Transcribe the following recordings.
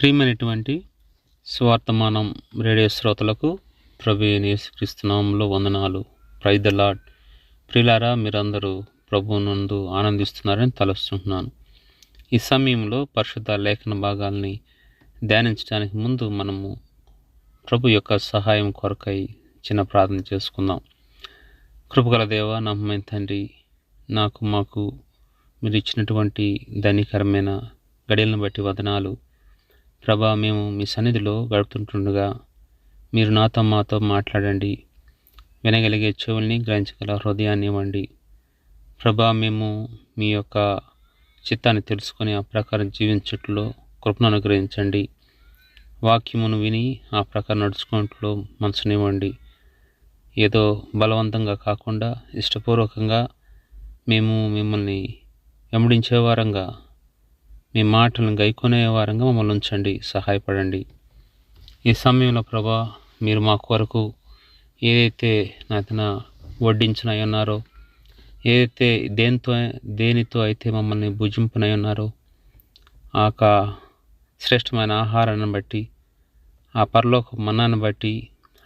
ప్రియమైనటువంటి స్వార్థమానం రేడియో శ్రోతలకు ప్రభు అయిన యేసుక్రీస్తునామంలో వందనాలు. ప్రైజ్ ద లాడ్ మీరందరూ ప్రభు నందు ఆనందిస్తున్నారని తలస్తున్నాను. ఈ సమయంలో పరిశుద్ధ లేఖన భాగాల్ని ధ్యానించడానికి ముందు మనము ప్రభు యొక్క సహాయం కొరకై చిన్న ప్రార్థన చేసుకుందాం. కృపగల దేవ నమ్మమైన తండ్రి నాకు మాకు మీరు ఇచ్చినటువంటి ధనికరమైన గడియలను బట్టి వదనాలు. ప్రభా మేము మీ సన్నిధిలో గడుపుతుంటుండగా మీరు నాతో మాతో మాట్లాడండి. వినగలిగే చెవుల్ని గ్రహించగల హృదయాన్ని ఇవ్వండి. ప్రభా మేము మీ యొక్క చిత్తాన్ని తెలుసుకొని ఆ ప్రకారం జీవించట్లో కృపను అనుగ్రహించండి. వాక్యమును విని ఆ ప్రకారం నడుచుకున్నట్లో మనసునివ్వండి. ఏదో బలవంతంగా కాకుండా ఇష్టపూర్వకంగా మేము మిమ్మల్ని వెంబడించే వారంగా మీ మాటలను గైకొనే వారంగా మమ్మల్ని ఉంచండి సహాయపడండి. ఈ సమయంలో ప్రభా మీరు మా కొరకు ఏదైతే నాతన వడ్డించినవి ఉన్నారో ఏదైతే దేనితో దేనితో అయితే మమ్మల్ని భుజింపునై ఉన్నారో ఆ యొక్క శ్రేష్టమైన ఆహారాన్ని బట్టి ఆ పరలోక మన్నాన్ని బట్టి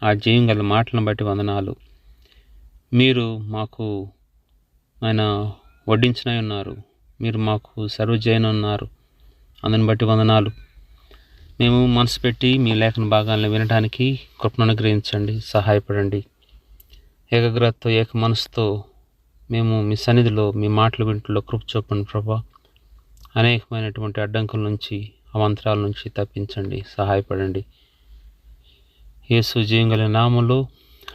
ఆ జీవం గల మాటలను బట్టి వందనాలు. మీరు మాకు ఆయన వడ్డించినవి ఉన్నారు మీరు మాకు సర్వ్ చేయనున్నారు అందుని బట్టి వందనాలు. మేము మనసు పెట్టి మీ లేఖన భాగాలను వినడానికి కృపను అనుగ్రహించండి సహాయపడండి. ఏకాగ్రతతో ఏక మనసుతో మేము మీ సన్నిధిలో మీ మాటలు వింట్లో కృప చూపండి ప్రభా. అనేకమైనటువంటి అడ్డంకుల నుంచి అవంతరాల నుంచి తప్పించండి సహాయపడండి. యేసు జీవంగల నామంలో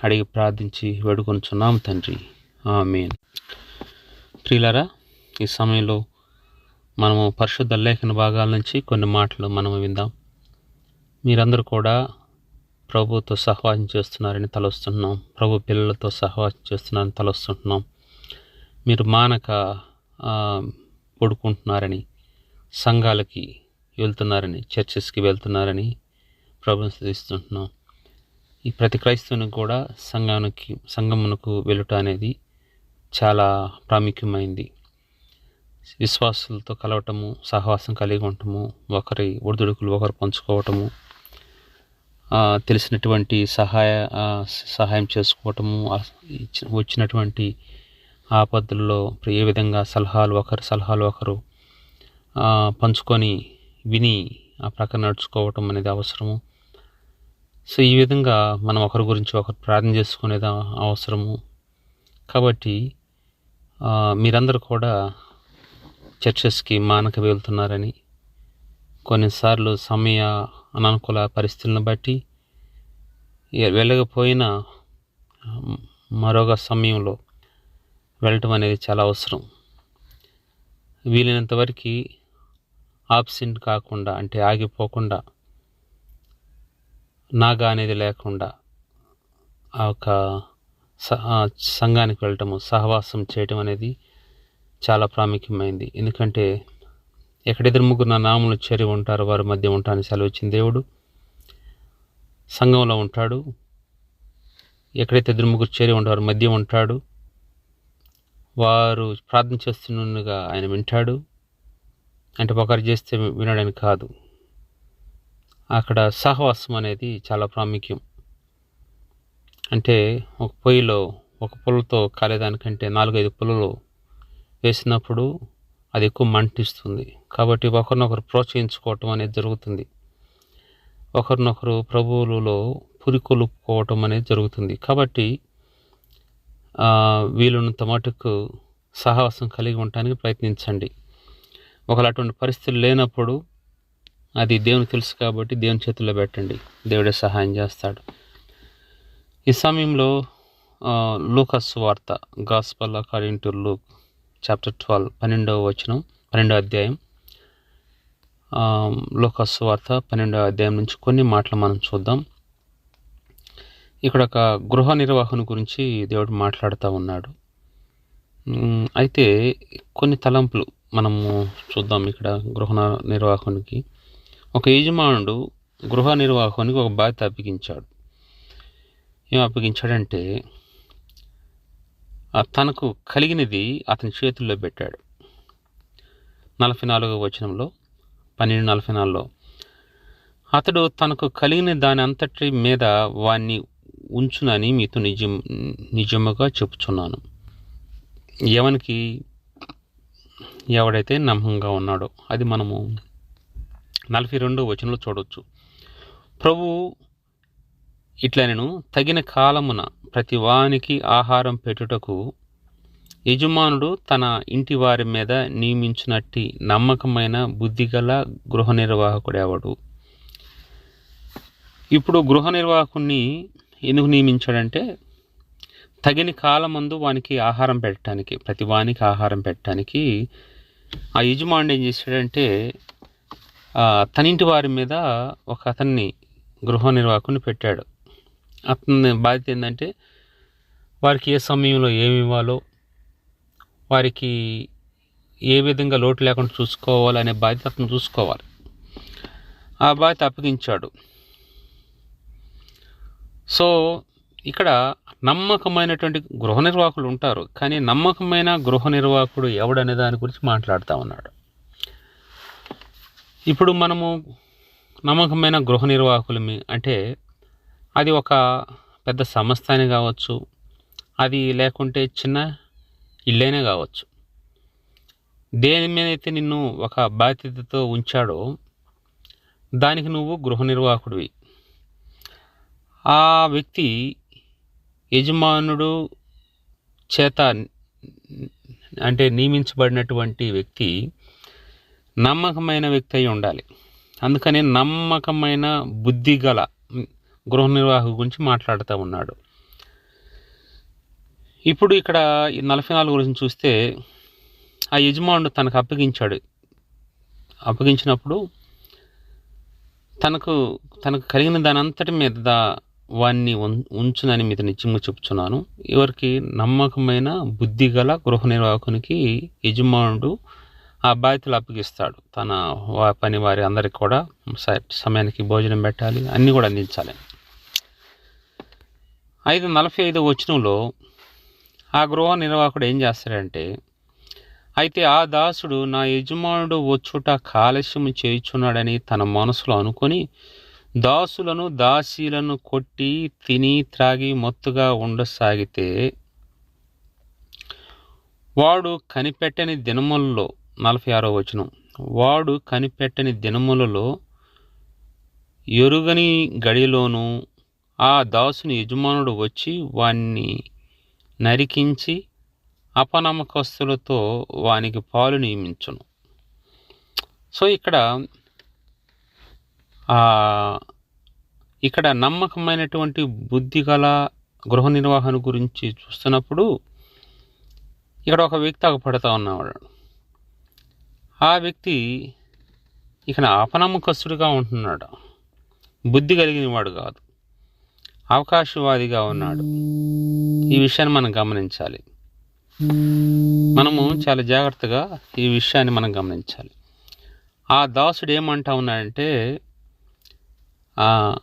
అడిగి ప్రార్థించి వేడుకొనుచున్నాం తండ్రి. ఆమెన్. ప్రియులరా ఈ సమయంలో మనము పరిశుద్ధ లేఖన భాగాల నుంచి కొన్ని మాటలు మనము విందాం. మీరందరూ కూడా ప్రభుతో సహవాసం చేస్తున్నారని తలొస్తున్నాం. ప్రభు పిల్లలతో సహవాసం చేస్తున్నారని తలొస్తుంటున్నాం మీరు మానక పడుకుంటున్నారని సంఘాలకి వెళ్తున్నారని చర్చెస్కి వెళ్తున్నారని ప్రభుని స్థుతిస్తుంటున్నాం. ఈ ప్రతి క్రైస్తవునికి కూడా సంఘానికి సంఘమునకు వెళ్ళుట అనేది చాలా ప్రాముఖ్యమైంది. విశ్వాసులతో కలవటము సహవాసం కలిగి ఉండటము ఒకరి ఒడిదుడుకులు ఒకరు పంచుకోవటము తెలిసినటువంటి సహాయ సహాయం చేసుకోవటము ఆ, వచ్చినటువంటి ఆపదల్లో ఏ విధంగా సలహాలు ఒకరు సలహాలు ఒకరు పంచుకొని విని ఆ ప్రకారం నడుచుకోవటం అనేది అవసరము. సో ఈ విధంగా మనం ఒకరి గురించి ఒకరు ప్రార్థన చేసుకునేది అవసరము. కాబట్టి మీరందరూ కూడా చర్చెస్కి మానక వెళ్తున్నారని కొన్నిసార్లు సమయ అనానుకూల పరిస్థితులను బట్టి వెళ్ళకపోయినా మరొక సమయంలో వెళ్ళటం అనేది చాలా అవసరం. వీలైనంతవరకు ఆబ్సెంట్ కాకుండా అంటే ఆగిపోకుండా నాగా అనేది లేకుండా ఆ యొక్క సంఘానికి వెళ్ళటము సహవాసం చేయటం అనేది చాలా ప్రాముఖ్యమైంది. ఎందుకంటే ఎక్కడిద్దరు ముగ్గురు నా నామలు చేరి ఉంటారు వారి మధ్య ఉంటాను సెలవిచ్చిన దేవుడు సంఘంలో ఉంటాడు. ఎక్కడైతే ఇద్దరు ముగ్గురు చేరి ఉంటారో మధ్య ఉంటాడు. వారు ప్రార్థన చేస్తున్నగా ఆయన వింటాడు. అంటే ఒకరు చేస్తే వినడానికి కాదు. అక్కడ సహవాసం అనేది చాలా ప్రాముఖ్యం. అంటే ఒక పొయ్యిలో ఒక పుల్లతో కాలేదానికంటే నాలుగైదు పుల్లలు వేసినప్పుడు అది ఎక్కువ మంటిస్తుంది. కాబట్టి ఒకరినొకరు ప్రోత్సహించుకోవటం అనేది జరుగుతుంది. ఒకరినొకరు ప్రభువులలో పురికొలుపుకోవటం అనేది జరుగుతుంది. కాబట్టి వీలున్నంత మటుకు సహవాసం కలిగి ఉండటానికి ప్రయత్నించండి. ఒకవేళ అటువంటి పరిస్థితులు లేనప్పుడు అది దేవునికి తెలుసు కాబట్టి దేవుని చేతుల్లో పెట్టండి. దేవుడే సహాయం చేస్తాడు. ఈ సమయంలో లూకస్ వార్త gospel according to Luke chapter twelve పన్నెండవ వచనం పన్నెండవ అధ్యాయం. లోకస్ వార్త పన్నెండవ అధ్యాయం నుంచి కొన్ని మాటలు మనం చూద్దాం. ఇక్కడ ఒక గృహ నిర్వహణ గురించి దేవుడు మాట్లాడుతూ ఉన్నాడు. అయితే కొన్ని తలంపులు మనము చూద్దాం ఇక్కడ గృహ నిర్వాహకునికి. ఒక యజమానుడు గృహ నిర్వాహకునికి ఒక బాధ్యత అప్పగించాడు. ఏం అప్పగించాడంటే తనకు కలిగినది అతని చేతుల్లో పెట్టాడు. నలభై నాలుగో వచనంలో పన్నెండు నలభై నాలుగులో అతడు తనకు కలిగిన దాని అంతటి మీద వాణ్ణి ఉంచునని మీతో నిజం నిజముగా చెప్పుచున్నాను. ఎవనికి ఎవడైతే నమ్మకంగా ఉన్నాడో అది మనము నలభై రెండు వచనంలో చూడవచ్చు ప్రభు ఇట్లా నేను తగిన కాలమున ప్రతి వానికి ఆహారం పెట్టుటకు యజమానుడు తన ఇంటి వారి మీద నియమించినట్టి నమ్మకమైన బుద్ధిగల గృహ నిర్వాహకుడేవాడు ఇప్పుడు గృహ నిర్వాహకుణ్ణి ఎందుకు నియమించాడంటే తగిన కాలమందు వానికి ఆహారం పెట్టడానికి ప్రతి వానికి ఆహారం పెట్టడానికి ఆ యజమానుడు ఏం చేశాడంటే తనింటి తన ఇంటి వారి మీద ఒక అతన్ని గృహ నిర్వాహకుని పెట్టాడు. అతని బాధ్యత ఏంటంటే వారికి ఏ సమయంలో ఏమి ఇవ్వాలో వారికి ఏ విధంగా లోటు లేకుండా చూసుకోవాలనే బాధ్యత అతను చూసుకోవాలి. ఆ బాధ్యత అప్పగించాడు. సో ఇక్కడ నమ్మకమైనటువంటి గృహ నిర్వాహకులు ఉంటారు కానీ నమ్మకమైన గృహ నిర్వాహకుడు ఎవడనే దాని గురించి మాట్లాడుతూ ఉన్నాడు. ఇప్పుడు మనము నమ్మకమైన గృహ నిర్వాహకులమి అంటే అది ఒక పెద్ద సంస్థ అని కావచ్చు. అది లేకుంటే చిన్న ఇల్లైనా కావచ్చు. దేని మీద అయితే నిన్ను ఒక బాధ్యతతో ఉంచాడో దానికి నువ్వు గృహ నిర్వాహకుడివి. ఆ వ్యక్తి యజమానుడు చేత అంటే నియమించబడినటువంటి వ్యక్తి నమ్మకమైన వ్యక్తి అయి ఉండాలి. అందుకని నమ్మకమైన బుద్ధి గల గృహ నిర్వాహకు గురించి మాట్లాడుతూ ఉన్నాడు. ఇప్పుడు ఇక్కడ ఈ నలభై నాలుగు గురించి చూస్తే ఆ యజమానుడు తనకు అప్పగించాడు. అప్పగించినప్పుడు తనకు తనకు కలిగిన దాని అంతటి మీద వాన్ని ఉం- ఉంచునని మీద నిత్యంగా చెప్తున్నాను ఎవరికి నమ్మకమైన బుద్ధి గల గృహ నిర్వాహకునికి యజమానుడు ఆ బాధ్యతలు అప్పగిస్తాడు. తన పని వారి అందరికి కూడా సమయానికి భోజనం పెట్టాలి అన్నీ కూడా అందించాలి. ఐదు నలభై ఐదు వచనంలో ఆ గృహ నిర్వాహకుడు ఏం చేస్తాడంటే అయితే ఆ దాసుడు నా యజమానుడు వచ్చుట కాలుష్యము చేయుచున్నాడని తన మనసులో అనుకొని దాసులను దాసీలను కొట్టి తిని త్రాగి మత్తుగా ఉండసాగితే వాడు కనిపెట్టని దినములలో నలభై ఆరో వచనం వాడు కనిపెట్టని దినములలో ఎరుగని గడిలోనూ ఆ దాసుని యజమానుడు వచ్చి వాణ్ణి నరికించి అపనమ్మకస్తులతో వానికి పాలు నియమించును. సో ఇక్కడ ఇక్కడ నమ్మకమైనటువంటి బుద్ధి గల గృహ నిర్వహణ గురించి చూస్తున్నప్పుడు ఇక్కడ ఒక వ్యక్తి అగపడతా ఉన్నవాడు. ఆ వ్యక్తి ఇక్కడ అపనమ్మకస్తుడిగా ఉంటున్నాడు. బుద్ధి కలిగిన వాడు కాదు. అవకాశవాదిగా ఉన్నాడు. ఈ విషయాన్ని మనం గమనించాలి. మనము చాలా జాగ్రత్తగా ఈ విషయాన్ని మనం గమనించాలి. ఆ దాసుడు ఏమంటా ఉన్నాడంటే ఆ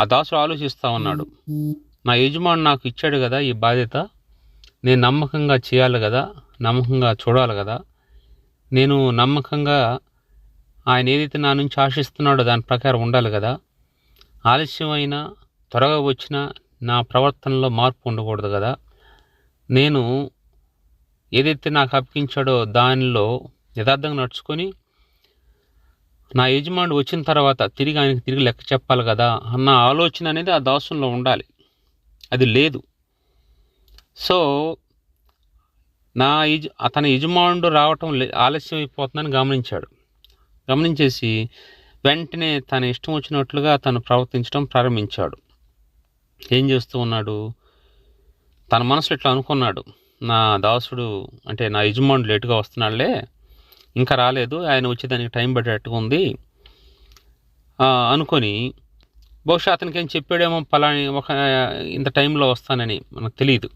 ఆ దాసుడు ఆలోచిస్తూ ఉన్నాడు. నా యజమాని నాకు ఇచ్చాడు కదా ఈ బాధ్యత. నేను నమ్మకంగా చేయాలి కదా నమ్మకంగా చూడాలి కదా. నేను నమ్మకంగా ఆయన ఏదైతే నా నుంచి ఆశిస్తున్నాడో దాని ప్రకారం ఉండాలి కదా. ఆలస్యమైనా త్వరగా వచ్చినా నా ప్రవర్తనలో మార్పు ఉండకూడదు కదా. నేను ఏదైతే నాకు అప్పగించాడో దానిలో యథార్థంగా నడుచుకొని నా యజమానుడు వచ్చిన తర్వాత తిరిగి ఆయనకి తిరిగి లెక్క చెప్పాలి కదా అన్న ఆలోచన అనేది ఆ దాసంలో ఉండాలి. అది లేదు. సో నా యజ అతని యజమానుడు రావటం లే- ఆలస్యం అయిపోతుందని గమనించాడు. గమనించేసి వెంటనే తన ఇష్టం వచ్చినట్లుగా తను ప్రవర్తించడం ప్రారంభించాడు. ఏం చేస్తూ ఉన్నాడు? తన మనసులో ఇట్లా అనుకున్నాడు. నా దాసుడు అంటే నా యజమానుడు లేటుగా వస్తున్నాడులే ఇంకా రాలేదు ఆయన వచ్చేదానికి టైం పడేటట్టుగా ఉంది. అనుకొని బహుశా అతనికి ఏం చెప్పాడేమో పలాని ఒక ఇంత టైంలో వస్తానని మనకు తెలియదు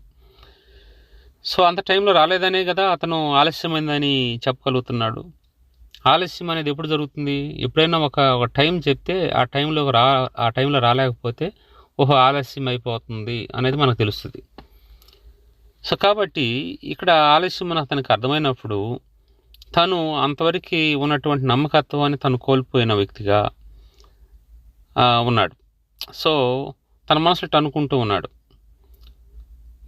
సో అంత టైంలో రాలేదనే కదా అతను ఆలస్యమైందని చెప్పగలుగుతున్నాడు. ఆలస్యం అనేది ఎప్పుడు జరుగుతుంది? ఎప్పుడైనా ఒక ఒక టైం చెప్తే ఆ టైంలో రా ఆ టైంలో రాలేకపోతే ఓహో ఆలస్యం అయిపోతుంది అనేది మనకు తెలుస్తుంది. సో కాబట్టి ఇక్కడ ఆలస్యం మన తనకు అర్థమైనప్పుడు తను అంతవరకు ఉన్నటువంటి నమ్మకత్వాన్ని తను కోల్పోయిన వ్యక్తిగా ఉన్నాడు. సో తన మనసులో అనుకుంటూ ఉన్నాడు.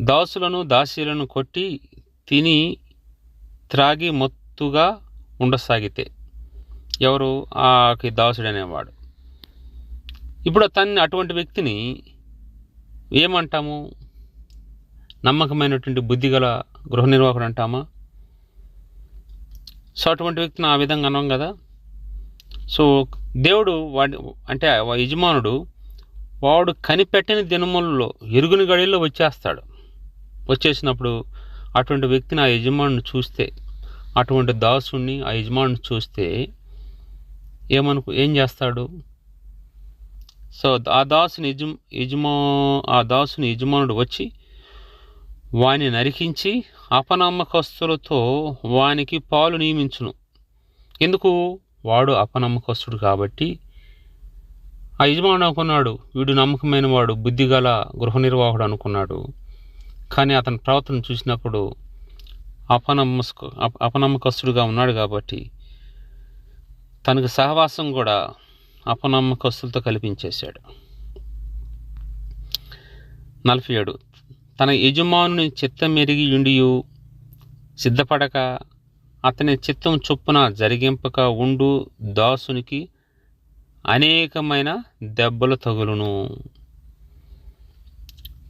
దాసులను దాసీలను కొట్టి తిని త్రాగి మొత్తుగా ఉండసాగితే ఎవరు? ఆ దాసుడు అనేవాడు ఇప్పుడు తన్ని అటువంటి వ్యక్తిని ఏమంటాము? నమ్మకమైనటువంటి బుద్ధిగల గృహ నిర్వాహకుడు అంటామా? సో అటువంటి వ్యక్తిని ఆ విధంగా అన్నాం కదా. సో దేవుడు వాడి అంటే యజమానుడు వాడు కనిపెట్టని దినములలో ఎరుగుని గడిలో వచ్చేస్తాడు. వచ్చేసినప్పుడు అటువంటి వ్యక్తిని ఆ యజమానుని చూస్తే అటువంటి దాసుని ఆ యజమానుని చూస్తే ఏమనుకు ఏం చేస్తాడు? సో ఆ దాసుని యజ యజమా ఆ దాసుని యజమానుడు వచ్చి వాని నరికించి అపనమ్మకస్తులతో వానికి పాలు నియమించును. ఎందుకు? వాడు అపనమ్మకస్తుడు కాబట్టి. ఆ యజమానుడు అనుకున్నాడు వీడు నమ్మకమైన వాడు బుద్ధిగల గృహ నిర్వాహకుడు అనుకున్నాడు. కానీ అతని ప్రవర్తన చూసినప్పుడు అపనమ్మస్క అప- అపనమ్మకస్తుడుగా ఉన్నాడు కాబట్టి తనకు సహవాసం కూడా అపనమ్మకస్తులతో కల్పించేశాడు. నలభై ఏడు. తన యజమానుని చిత్తం ఎరిగి ఉండియు సిద్ధపడక అతని చిత్తం చొప్పున జరిగింపక ఉండు దాసునికి అనేకమైన దెబ్బలు తగులును.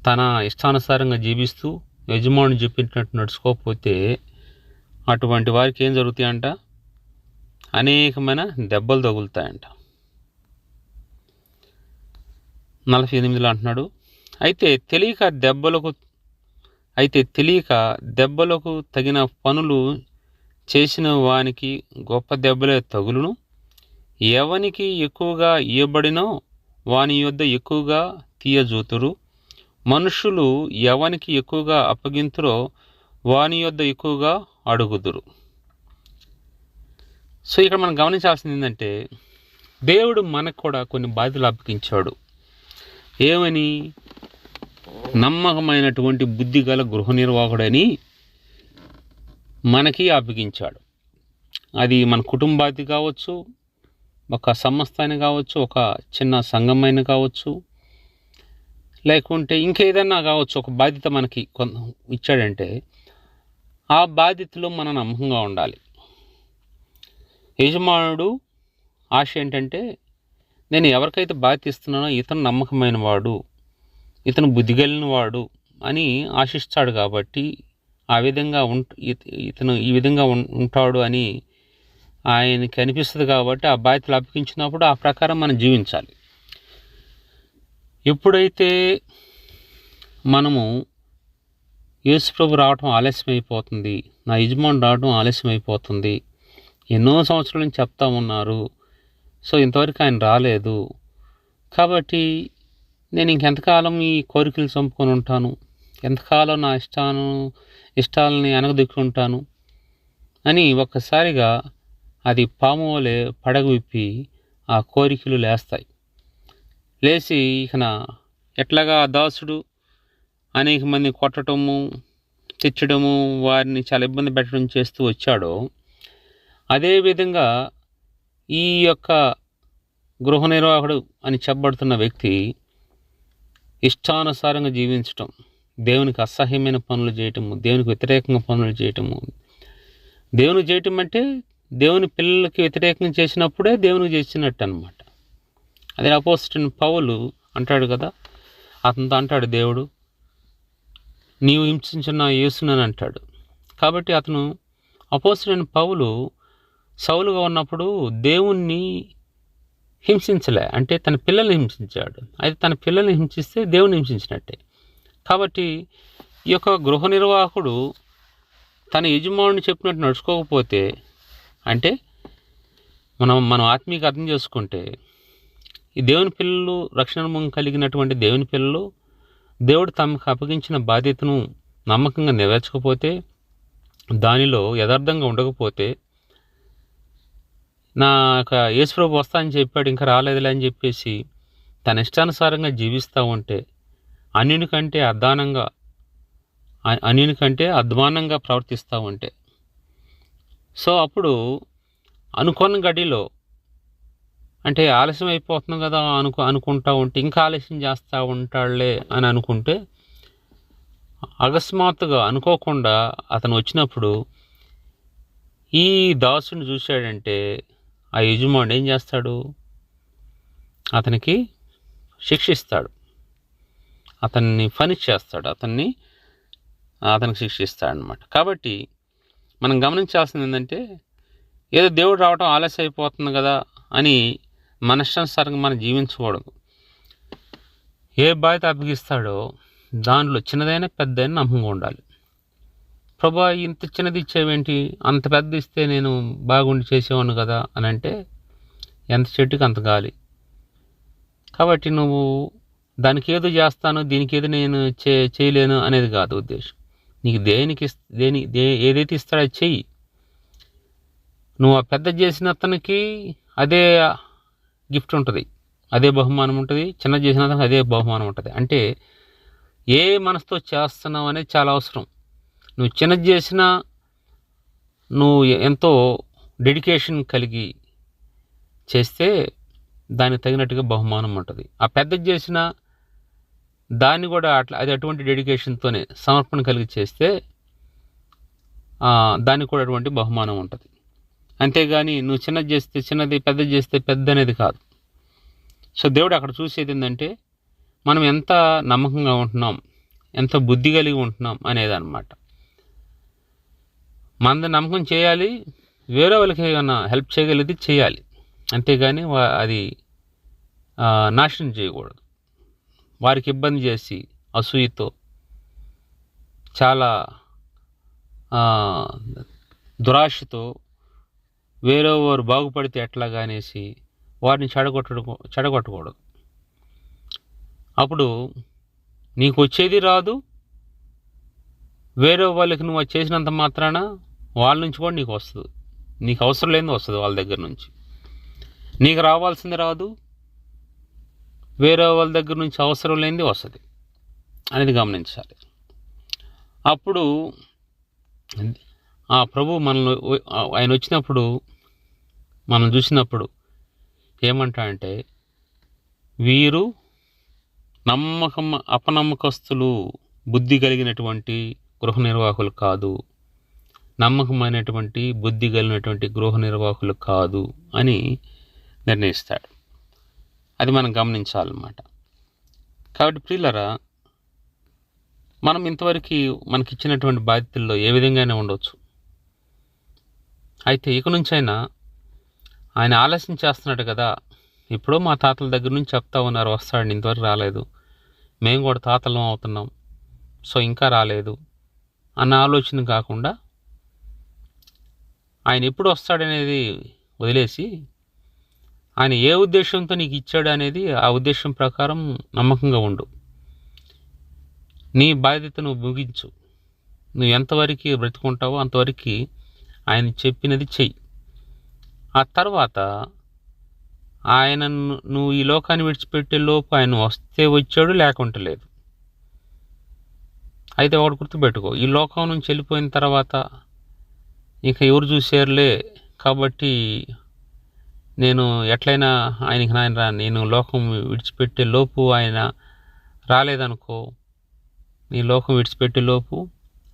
తన ఇష్టానుసారంగా జీవిస్తూ యజమానుడు చెప్పినట్టు నడుచుకోకపోతే అటువంటి వారికి ఏం జరుగుతాయంట? అనేకమైన దెబ్బలు తగులుతాయంట. నలభై ఎనిమిదిలో అంటున్నాడు. అయితే తెలియక దెబ్బలకు అయితే తెలియక దెబ్బలకు తగిన పనులు చేసిన వానికి గొప్ప దెబ్బలే తగులును. ఎవనికి ఎక్కువగా ఇవ్వబడినో వాని యొద్ద ఎక్కువగా తీయజూతురు. మనుషులు ఎవనికి ఎక్కువగా అప్పగింతురో వాని యొద్ద ఎక్కువగా అడుగుదురు. సో ఇక్కడ మనం గమనించాల్సింది ఏంటంటే దేవుడు మనకు కూడా కొన్ని బాధ్యతలు అప్పగించాడు. ఏమని? నమ్మకమైనటువంటి బుద్ధి గల గృహ నిర్వాహకుడని మనకి అప్పగించాడు. అది మన కుటుంబాది కావచ్చు ఒక సంస్థ కావచ్చు ఒక చిన్న సంఘమైన కావచ్చు లేకుంటే ఇంకేదన్నా కావచ్చు ఒక బాధ్యత మనకి కొంత ఇచ్చాడంటే ఆ బాధ్యతలో మనం నమ్మకంగా ఉండాలి. యజమానుడు ఆశ ఏంటంటే నేను ఎవరికైతే బాధ్యత ఇస్తున్నానో ఇతను నమ్మకమైన వాడు ఇతను బుద్ధిగలిగిన వాడు అని ఆశిస్తాడు కాబట్టి ఆ విధంగా ఉంట ఇతను ఈ విధంగా ఉంటాడు అని ఆయనకి అనిపిస్తుంది కాబట్టి ఆ బాధ్యతలు అప్పగించినప్పుడు ఆ ప్రకారం మనం జీవించాలి. ఎప్పుడైతే మనము యేసుప్రభు రావటం ఆలస్యం అయిపోతుంది నా యజమాని రావడం ఆలస్యం అయిపోతుంది ఎన్నో సంవత్సరాల నుంచి చెప్తా ఉన్నారు సో ఇంతవరకు ఆయన రాలేదు. కాబట్టి నేను ఇంకెంతకాలం ఈ కోరికలు చంపుకొని ఉంటాను? ఎంతకాలం నా ఇష్టాను ఇష్టాలని అనగదొక్కుంటాను అని ఒక్కసారిగా అది పాము వలె పడగ విప్పి ఆ కోరికలు లేస్తాయి. లేచి ఇకన ఎట్లాగా దాసుడు అనేక మంది కొట్టడము తెచ్చడము వారిని చాలా ఇబ్బంది పెట్టడం చేస్తూ వచ్చాడో అదేవిధంగా ఈ యొక్క గృహ నిర్వాహకుడు అని చెప్పబడుతున్న వ్యక్తి ఇష్టానుసారంగా జీవించటం దేవునికి అసహ్యమైన పనులు చేయటము దేవునికి వ్యతిరేకంగా పనులు చేయటము. దేవునికి చేయటం అంటే దేవుని పిల్లలకి వ్యతిరేకంగా చేసినప్పుడే దేవునికి చేసినట్టు అనమాట అదే అపోజిట్ పౌలు అంటాడు కదా అతనితో అంటాడు దేవుడు నీవు హింసించిన యేసునని అంటాడు. కాబట్టి అతను అపోజిట్ పౌలు సౌలుగా ఉన్నప్పుడు దేవుణ్ణి హింసించలే. అంటే తన పిల్లల్ని హింసించాడు. అయితే తన పిల్లల్ని హింసిస్తే దేవుని హింసించినట్టే. కాబట్టి ఈ యొక్క గృహ నిర్వాహకుడు తన యజమానుని చెప్పినట్టు నడుచుకోకపోతే అంటే మనం మనం ఆత్మీయ అర్థం చేసుకుంటే ఈ దేవుని పిల్లలు రక్షణ కలిగినటువంటి దేవుని పిల్లలు దేవుడు తమకు అప్పగించిన బాధ్యతను నమ్మకంగా నెరవేర్చకపోతే దానిలో యథార్థంగా ఉండకపోతే నా యొక్క యేసుప్రభు వస్తా అని చెప్పాడు ఇంకా రాలేదులే అని చెప్పేసి తన ఇష్టానుసారంగా జీవిస్తూ ఉంటే అన్యుని కంటే అద్దానంగా అ- కంటే అధ్వానంగా ప్రవర్తిస్తూ ఉంటే. సో అప్పుడు అనుకున్న గడిలో అంటే ఆలస్యం అయిపోతుంది కదా అనుకు అనుకుంటా ఉంటే ఇంకా ఆలస్యం చేస్తూ ఉంటాడులే అని అనుకుంటే అకస్మాత్తుగా అనుకోకుండా అతను వచ్చినప్పుడు ఈ దాసుని చూశాడంటే ఆ యజమానుడు ఏం చేస్తాడు? అతనికి శిక్షిస్తాడు. అతన్ని పనిష్ చేస్తాడు. అతన్ని అతనికి శిక్షిస్తాడు అనమాట కాబట్టి మనం గమనించాల్సింది ఏంటంటే ఏదో దేవుడు రావటం ఆలస్యం అయిపోతుంది కదా అని మనశ్శానుసారంగా మనం జీవించకూడదు. ఏ బాధ్యత అప్పగిస్తాడో దానిలో చిన్నదైనా పెద్దదైనా నమ్మకంగా ఉండాలి. ప్రభా ఇంత చిన్నది ఇచ్చేవేంటి? అంత పెద్ద ఇస్తే నేను బాగుండి చేసేవాడిని కదా అని అంటే ఎంత చెట్టుకి అంత గాలి. కాబట్టి నువ్వు దానికి ఏదో చేస్తాను దీనికి ఏదో నేను చే చేయలేను అనేది కాదు ఉద్దేశం. నీకు దేనికి దేని దే ఏదైతే ఇస్తాడో అది చెయ్యి. నువ్వు ఆ పెద్ద చేసిన అతనికి అదే గిఫ్ట్ ఉంటుంది. అదే బహుమానం ఉంటుంది. చిన్న చేసిన అతనికి అదే బహుమానం ఉంటుంది. అంటే ఏ మనసుతో చేస్తున్నావు అనేది చాలా అవసరం. నువ్వు చిన్నది చేసినా నువ్వు ఎంతో డెడికేషన్ కలిగి చేస్తే దానికి తగినట్టుగా బహుమానం ఉంటుంది. ఆ పెద్దది చేసిన దాన్ని కూడా అట్లా అది అటువంటి డెడికేషన్తోనే సమర్పణ కలిగి చేస్తే దానికి కూడా అటువంటి బహుమానం ఉంటుంది. అంతేగాని నువ్వు చిన్నది చేస్తే చిన్నది పెద్దది చేస్తే పెద్ద అనేది కాదు. సో దేవుడు అక్కడ చూసేది ఏంటంటే మనం ఎంత నమ్మకంగా ఉంటున్నాం ఎంత బుద్ధి కలిగి ఉంటున్నాం అనేది అనమాట మనది నమ్మకం చేయాలి వేరే వాళ్ళకి ఏమైనా హెల్ప్ చేయగలిగితే చేయాలి. అంతేగాని వా- అది నాశనం చేయకూడదు. వారికి ఇబ్బంది చేసి అసూయతో చాలా దురాశతో వేరే వారు బాగుపడితే ఎట్లాగా అనేసి వారిని చెడగొట్టడం చెడగొట్టకూడదు. అప్పుడు నీకు వచ్చేది రాదు వేరే వాళ్ళకి నువ్వు చేసినంత మాత్రాన వాళ్ళ నుంచి కూడా నీకు వస్తుంది. నీకు అవసరం లేని వస్తుంది వాళ్ళ దగ్గర నుంచి. నీకు రావాల్సింది రాదు. వేరే వాళ్ళ దగ్గర నుంచి అవసరం లేనిది వస్తుంది అనేది గమనించాలి. అప్పుడు ఆ ప్రభు మనల్ని ఆయన వచ్చినప్పుడు మనం చూసినప్పుడు ఏమంటాడంటే వీరు నమ్మకం అపనమ్మకస్తులు బుద్ధి కలిగినటువంటి గృహ నిర్వాహకులు కాదు. నమ్మకమైనటువంటి బుద్ధి కలిగినటువంటి గృహ నిర్వాహకులు కాదు అని నిర్ణయిస్తాడు. అది మనం గమనించాలన్నమాట. కాబట్టి ప్రియులరా మనం ఇంతవరకు మనకిచ్చినటువంటి బాధ్యతల్లో ఏ విధంగానే ఉండవచ్చు అయితే ఇక నుంచైనా ఆయన ఆలస్యం చేస్తున్నాడు కదా ఇప్పుడు మా తాతల దగ్గర నుంచి చెప్తా ఉన్నారు వస్తాడు ఇంతవరకు రాలేదు. మేము కూడా తాతలం అవుతున్నాం సో ఇంకా రాలేదు అన్న ఆలోచన కాకుండా ఆయన ఎప్పుడు వస్తాడనేది వదిలేసి ఆయన ఏ ఉద్దేశంతో నీకు ఇచ్చాడు అనేది ఆ ఉద్దేశం ప్రకారం నమ్మకంగా ఉండు. నీ బాధ్యత నువ్వు ముగించు. నువ్వు ఎంతవరకు బ్రతుకుంటావో అంతవరకు ఆయన చెప్పినది చెయ్యి. ఆ తర్వాత ఆయన నువ్వు ఈ లోకాన్ని విడిచిపెట్టే లోపు ఆయన వస్తే వచ్చాడు లేకుంటే లేదు. అయితే ఒకటి గుర్తుపెట్టుకో. ఈ లోకం నుంచి వెళ్ళిపోయిన తర్వాత ఇంకా ఎవరు చూసారులే కాబట్టి నేను ఎట్లయినా ఆయనకి నాయన రా నేను లోకం విడిచిపెట్టే లోపు ఆయన రాలేదనుకో నీ లోకం విడిచిపెట్టే లోపు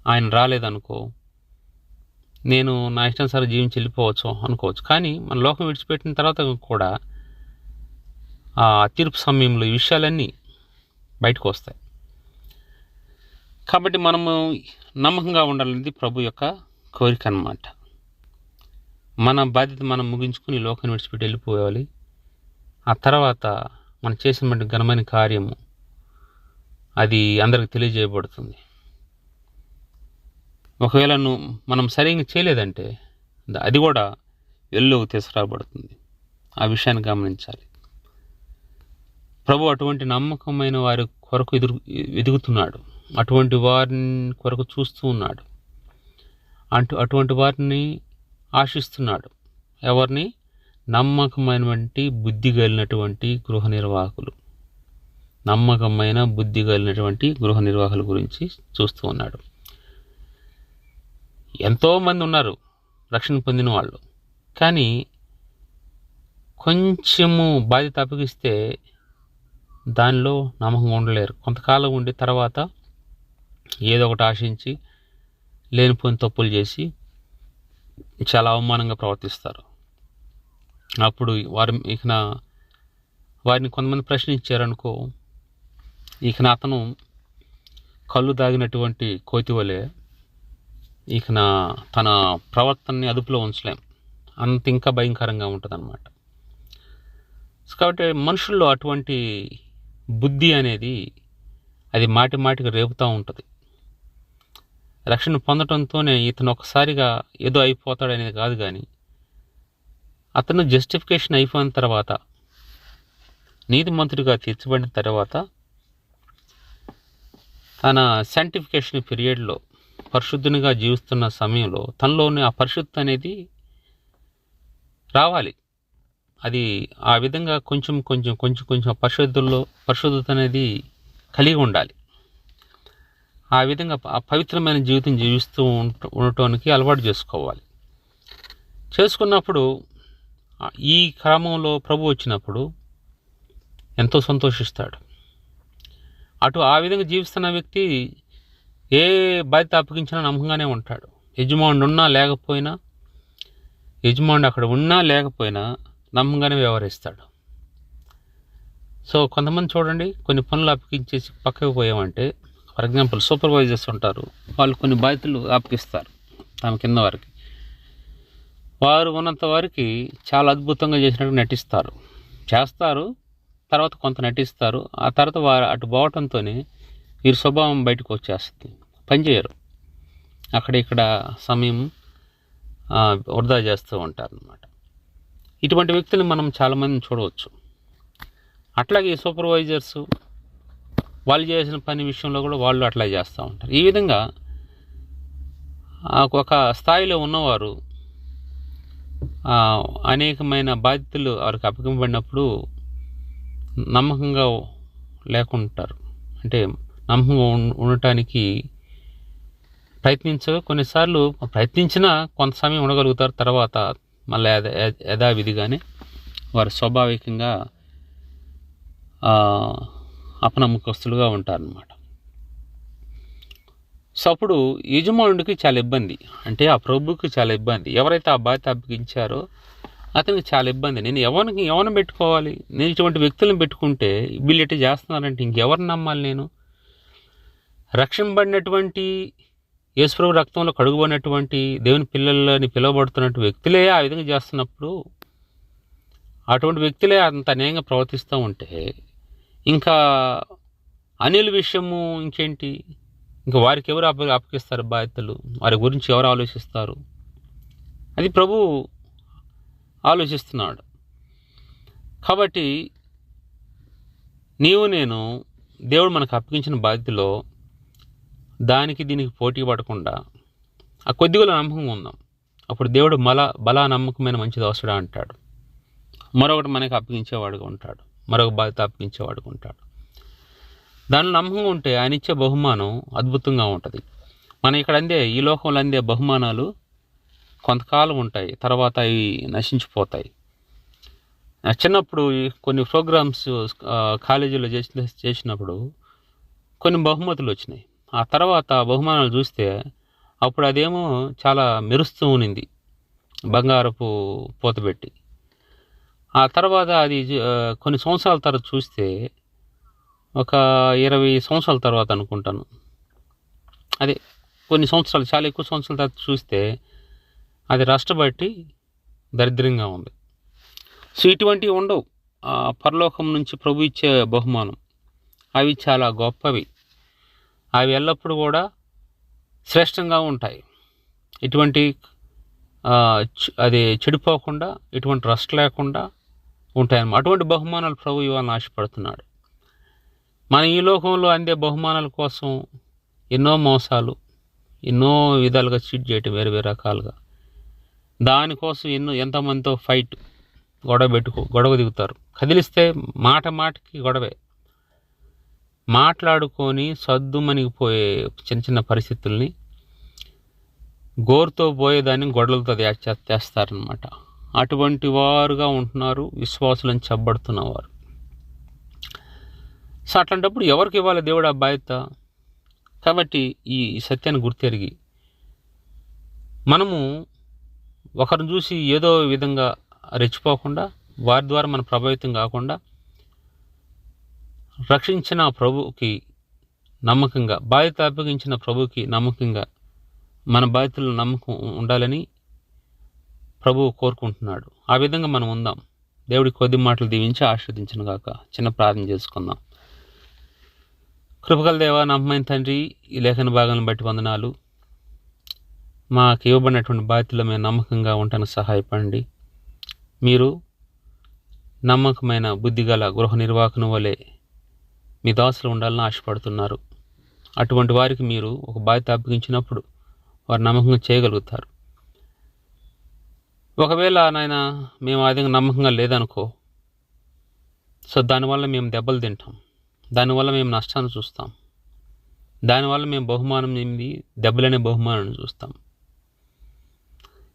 ఆయన రాలేదనుకో నేను నా ఇష్టం ఇష్టానుసారం జీవించి వెళ్ళిపోవచ్చు అనుకోవచ్చు. కానీ మన లోకం విడిచిపెట్టిన తర్వాత కూడా ఆ తీర్పు సమయంలో ఈ విషయాలన్నీ బయటకు వస్తాయి. కాబట్టి మనము నమ్మకంగా ఉండాలనేది ప్రభు యొక్క కోరిక అన్నమాట. మన బాధ్యత మనం ముగించుకుని లోకాన్ని విడిచిపెట్టి వెళ్ళిపోవాలి. ఆ తర్వాత మనం చేసినటువంటి ఘనమైన కార్యము అది అందరికి తెలియజేయబడుతుంది. ఒకవేళ నువ్వు మనం సరిగ్గా చేయలేదంటే అది కూడా వెలుగులోకి తీసుకురాబడుతుంది. ఆ విషయాన్ని గమనించాలి. ప్రభు అటువంటి నమ్మకమైన వారి కొరకు ఎదురు ఎదుగుతున్నాడు. అటువంటి వారిని కొరకు చూస్తూ ఉన్నాడు. అంటూ అటువంటి వారిని ఆశిస్తున్నాడు. ఎవరిని? నమ్మకమైనటువంటి బుద్ధి కలిగినటువంటి గృహ నిర్వాహకులు. నమ్మకమైన బుద్ధి కలిగినటువంటి గృహ నిర్వాహకుల గురించి చూస్తూ ఉన్నాడు. ఎంతోమంది ఉన్నారు రక్షణ పొందిన వాళ్ళు. కానీ కొంచెము బాధ్యత అప్పగిస్తే దానిలో నమ్మకం ఉండలేరు. కొంతకాలం ఉండి తర్వాత ఏదో ఒకటి ఆశించి లేనిపోయిన తప్పులు చేసి చాలా అవమానంగా ప్రవర్తిస్తారు. అప్పుడు వారి ఇక వారిని కొంతమంది ప్రశ్నించారనుకో ఇక అతను కళ్ళు దాగినటువంటి కోతివలే ఇక తన ప్రవర్తనని అదుపులో ఉంచలేం. అంత ఇంకా భయంకరంగా ఉంటుందన్నమాట. కాబట్టి మనుషుల్లో అటువంటి బుద్ధి అనేది అది మాటి మాటికి రేపుతూ ఉంటుంది. రక్షణ పొందటంతోనే ఇతను ఒకసారిగా ఏదో అయిపోతాడనేది కాదు కానీ అతను జస్టిఫికేషన్ అయిపోయిన తర్వాత నీతిమంతుడిగా తీర్చబడిన తర్వాత తన సైంటిఫికేషన్ పీరియడ్లో పరిశుద్ధునిగా జీవిస్తున్న సమయంలో తనలోని ఆ పరిశుద్ధి అనేది రావాలి. అది ఆ విధంగా కొంచెం కొంచెం కొంచెం కొంచెం పరిశుద్ధుల్లో పరిశుద్ధత అనేది కలిగి ఉండాలి. ఆ విధంగా ఆ పవిత్రమైన జీవితం జీవిస్తూ ఉంట ఉండటానికి అలవాటు చేసుకోవాలి. చేసుకున్నప్పుడు ఈ క్రమంలో ప్రభు వచ్చినప్పుడు ఎంతో సంతోషిస్తాడు. అటు ఆ విధంగా జీవిస్తున్న వ్యక్తి ఏ బాధ్యత అప్పగించినా నమ్మకంగానే ఉంటాడు. యజమానుడు ఉన్నా లేకపోయినా యజమానుడు అక్కడ ఉన్నా లేకపోయినా నమ్మకంగానే వ్యవహరిస్తాడు. సో కొంతమంది చూడండి కొన్ని పనులు అప్పగించేసి పక్కకు పోయామంటే ఫర్ ఎగ్జాంపుల్ సూపర్వైజర్స్ ఉంటారు వాళ్ళు కొన్ని బాధ్యతలు అప్పగిస్తారు తమ కింద వారికి. వారు ఉన్నంత వారికి చాలా అద్భుతంగా చేసినట్టు నటిస్తారు. చేస్తారు తర్వాత కొంత నటిస్తారు ఆ తర్వాత వారు అటు పోవటంతోనే వీరి స్వభావం బయటకు వచ్చేస్తుంది. పనిచేయరు అక్కడ ఇక్కడ సమయం వృధా చేస్తూ ఉంటారు అన్నమాట ఇటువంటి వ్యక్తులు మనం చాలామందిని చూడవచ్చు. అట్లాగే సూపర్వైజర్స్ వాళ్ళు చేసిన పని విషయంలో కూడా వాళ్ళు అట్లా చేస్తూ ఉంటారు. ఈ విధంగా ఒక స్థాయిలో ఉన్నవారు అనేకమైన బాధ్యతలు వారికి అప్పగింపబడినప్పుడు నమ్మకంగా లేకుంటారు. అంటే నమ్మకంగా ఉండటానికి ప్రయత్నించ కొన్నిసార్లు ప్రయత్నించినా కొంత సమయం ఉండగలుగుతారు. తర్వాత మళ్ళీ యథా యథావిధిగానే వారు స్వాభావికంగా అపనమ్మకస్తులుగా ఉంటారనమాట సో అప్పుడు యజమానుడికి చాలా ఇబ్బంది. అంటే ఆ ప్రభుకి చాలా ఇబ్బంది. ఎవరైతే ఆ బాధ్యత అప్పగించారో అతనికి చాలా ఇబ్బంది. నేను ఎవరికి ఎవరిని పెట్టుకోవాలి? నేను ఇటువంటి వ్యక్తులను పెట్టుకుంటే వీళ్ళు ఇట్లా చేస్తున్నారంటే ఇంకెవరిని నమ్మాలి నేను? రక్షింపబడినటువంటి యేసుప్రభు రక్తంలో కడుగుబడినటువంటి దేవుని పిల్లలని పిలువబడుతున్నటువంటి వ్యక్తులే ఆ విధంగా చేస్తున్నప్పుడు అటువంటి వ్యక్తులే అంత అన్యాయంగా ప్రవర్తిస్తూ ఉంటే ఇంకా అనిల్ విషయము ఇంకేంటి? ఇంకా వారికి ఎవరు అప్ప అప్పగిస్తారు బాధ్యతలు? వారి గురించి ఎవరు ఆలోచిస్తారు? అది ప్రభు ఆలోచిస్తున్నాడు. కాబట్టి నీవు నేను దేవుడు మనకు అప్పగించిన బాధ్యతలో దానికి దీనికి పోటీ పడకుండా ఆ కొద్దిగా నమ్మకంగా ఉందాం అప్పుడు దేవుడు మల బలా నమ్మకమైన మంచిది అవసరం అంటాడు. మరొకటి మనకి అప్పగించేవాడుగా ఉంటాడు. మరొక బాధ్యత అప్పగించేవాడుగా ఉంటాడు. నమ్మకంగా ఉంటే ఆయన ఇచ్చే బహుమానం అద్భుతంగా ఉంటుంది. మనం ఇక్కడ అందే ఈ లోకంలో అందే బహుమానాలు కొంతకాలం ఉంటాయి తర్వాత అవి నశించిపోతాయి. చిన్నప్పుడు కొన్ని ప్రోగ్రామ్స్ కాలేజీలో చేసిన చేసినప్పుడు కొన్ని బహుమతులు వచ్చినాయి. ఆ తర్వాత బహుమానాలు చూస్తే అప్పుడు అదేమో చాలా మెరుస్తూ ఉన్నింది. బంగారపు పూతబెట్టి ఆ తర్వాత అది కొన్ని సంవత్సరాల తర్వాత చూస్తే ఒక ఇరవై సంవత్సరాల తర్వాత అనుకుంటాను. అదే కొన్ని సంవత్సరాలు చాలా ఎక్కువ సంవత్సరాల తర్వాత చూస్తే అది రాష్ట్రబట్టి దరిద్రంగా ఉంది. సో ఇటువంటివి ఉండవు. పరలోకం నుంచి ప్రభు ఇచ్చే బహుమానం. అవి చాలా గొప్పవి. అవి ఎల్లప్పుడూ కూడా శ్రేష్టంగా ఉంటాయి. ఇటువంటి అది చెడిపోకుండా ఇటువంటి రస్ట్ లేకుండా ఉంటాయన్నమాట. అటువంటి బహుమానాలు ప్రభు ఇవాళ ఆశపడుతున్నాడు. మన ఈ లోకంలో అందే బహుమానాల కోసం ఎన్నో మోసాలు ఎన్నో విధాలుగా చీట్ చేయటం వేరు వేరు రకాలుగా. దానికోసం ఎన్నో ఎంతమందితో ఫైట్ గొడవ పెట్టుకో గొడవ దిగుతారు. కదిలిస్తే మాట మాటకి గొడవే. మాట్లాడుకొని సద్దుమనిగిపోయే చిన్న చిన్న పరిస్థితుల్ని గోరుతో పోయేదాన్ని గొడవలతో చేస్తారనమాట అటువంటి వారుగా ఉంటున్నారు విశ్వాసులను చెప్పబడుతున్నవారు సో అట్లాంటప్పుడు ఎవరికి ఇవ్వాలి దేవుడు ఆ బాధ్యత? కాబట్టి ఈ సత్యాన్ని గుర్తెరిగి మనము ఒకరిని చూసి ఏదో విధంగా రెచ్చిపోకుండా వారి ద్వారా మనం ప్రభావితం కాకుండా రక్షించిన ప్రభువుకి నమ్మకంగా బాధ్యత అప్పగించిన ప్రభువుకి నమ్మకంగా మన బాధ్యతలు నమ్మకం ఉండాలని ప్రభువు కోరుకుంటున్నాడు. ఆ విధంగా మనం ఉందాం. దేవుడి కొద్ది మాటలు దీవించి ఆస్వాదించిన గాక చిన్న ప్రార్థన చేసుకుందాం. కృపగల దేవా నమ్మమైన తండ్రి ఈ లేఖన భాగాలను బట్టి వందనాలు. మాకు ఇవ్వబడినటువంటి బాధ్యతలు మేము నమ్మకంగా ఉండటానికి సహాయపడండి. మీరు నమ్మకమైన బుద్ధిగల గృహ నిర్వాహకం వలె మీ దాసులు ఉండాలని ఆశపడుతున్నారు. అటువంటి వారికి మీరు ఒక బాధ్యత అప్పగించినప్పుడు వారు నమ్మకంగా చేయగలుగుతారు. ఒకవేళ నాయన మేము ఆ విధంగా నమ్మకంగా లేదనుకో సో దానివల్ల మేము దెబ్బలు తింటాం. దానివల్ల మేము నష్టాన్ని చూస్తాం. దానివల్ల మేము బహుమానం ఏంది దెబ్బలనే బహుమానాన్ని చూస్తాం.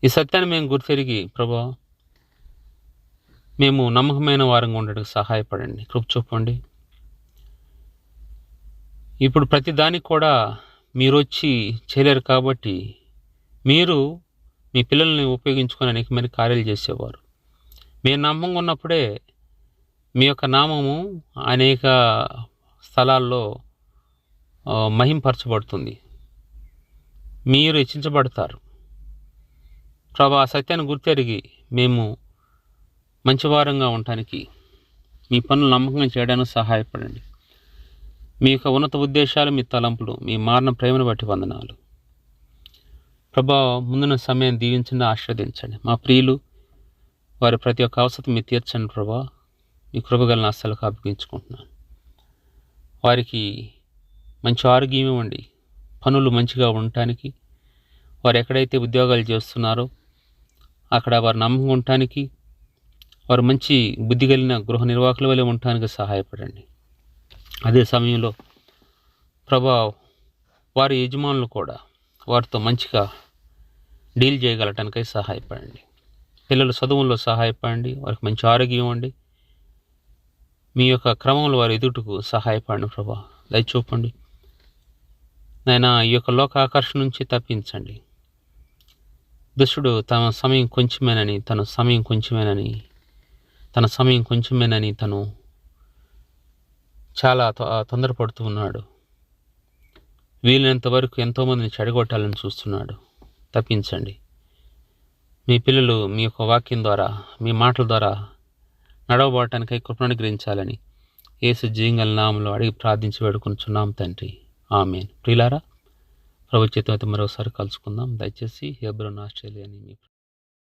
ఈ సత్యాన్ని మేము గుర్తెరిగి ప్రభా మేము నమ్మకమైన వారంగా ఉండడానికి సహాయపడండి. కృప చూపండి. ఇప్పుడు ప్రతి దానికి కూడా మీరు వచ్చి చేయలేరు కాబట్టి మీరు మీ పిల్లల్ని ఉపయోగించుకొని అనేక మంది కార్యాలు చేసేవారు. మీరు నమ్మకం ఉన్నప్పుడే మీ యొక్క నామము అనేక స్థలాల్లో మహింపరచబడుతుంది. మీరు హెచ్చించబడతారు. ప్రభా ఆ సత్యాన్ని గుర్తెరిగి మేము మంచివారంగా ఉండటానికి మీ పనులు నమ్మకంగా చేయడానికి సహాయపడండి. మీ యొక్క ఉన్నత ఉద్దేశాలు మీ తలంపులు మీ మారిన ప్రేమను బట్టి వందనాలు. ప్రభా ముందున్న సమయం దీవించండి ఆస్వాదించండి మా ప్రియులు వారి ప్రతి ఒక్క అవసరం మీరు తీర్చండి ప్రభా. మీ కృపగలను అస్సలు అప్పగించుకుంటున్నాను. వారికి మంచి ఆరోగ్యం ఇవ్వండి. పనులు మంచిగా ఉండటానికి వారు ఎక్కడైతే ఉద్యోగాలు చేస్తున్నారో అక్కడ వారు నమ్మకం ఉండటానికి వారు మంచి బుద్ధి కలిగిన గృహ నిర్వాహకుల వల్ల ఉండటానికి సహాయపడండి. అదే సమయంలో ప్రభా వారి యజమానులు కూడా వారితో మంచిగా డీల్ చేయగలటానికై సహాయపడండి. పిల్లల చదువుల్లో సహాయపడండి వారికి మంచి ఆరోగ్యం ఇవ్వండి. మీ యొక్క క్రమంలో వారి ఎదుటకు సహాయపడండి ప్రభా. దయచూపండి నాయన ఈ యొక్క లోక ఆకర్షణ నుంచి తప్పించండి. దుష్టుడు తన సమయం కొంచెమేనని తన సమయం కొంచెమేనని తన సమయం కొంచెమేనని తను చాలా తొ- తొందరపడుతూ ఉన్నాడు. వీలైనంత వరకు ఎంతోమందిని చెడగొట్టాలని చూస్తున్నాడు. తప్పించండి. మీ పిల్లలు మీ యొక్క వాక్యం ద్వారా మీ మాటల ద్వారా నడవబడటానికై కృపణను గ్రహించాలని యేసు జీంగల నామంలో అడిగి ప్రార్థించి వేడుకుంటున్నాం తండ్రి. ఆమెన్. ప్రియులారా ప్రభుత్వంతో మరోసారి కలుసుకుందాం. దయచేసి హెబ్రోన్ ఆస్ట్రేలియా అని మీ